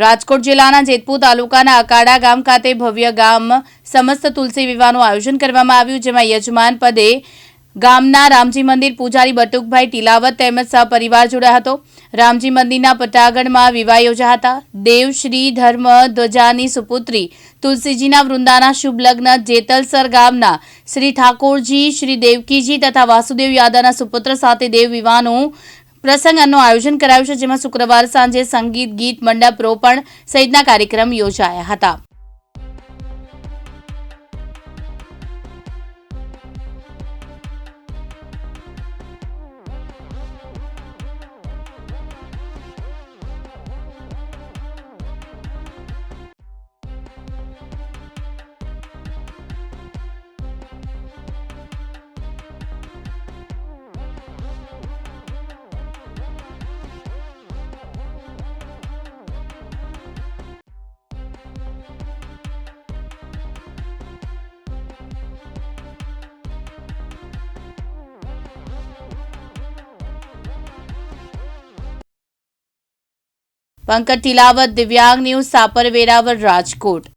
રાજકોટ જિલ્લાના જેતપુર તાલુકાના અકાડા ગામ ખાતે ભવ્ય ગામ સમસ્ત તુલસી વિવાહનું આયોજન કરવામાં આવ્યું, જેમાં યજમાન પદે ગામના રામજી મંદિર પૂજારી બટુકભાઈ ટીલાવત તેમજ સહપરિવાર જોડાયા હતો. રામજી મંદિરના પટાગઢમાં વિવાહ યોજાયા હતા. દેવશ્રી ધર્મ, ધ્વજાની સુપુત્રી, તુલસીજીના વૃંદાના શુભ લગ્ન જેતલસર ગામના શ્રી ઠાકોરજી, શ્રી દેવકીજી તથા વાસુદેવ યાદાના સુપુત્ર સાથે દેવ વિવાહનું પ્રસંગનું આયોજન કરાયું છે, જેમાં શુક્રવાર સાંજે સંગીત, ગીત, મંડપ, રોપણ સહિતના કાર્યક્રમ યોજાયા હતા. પંકજ તિલાવત દિવ્યાંગ ન્યૂઝ સાપર વેરાવળ રાજકોટ.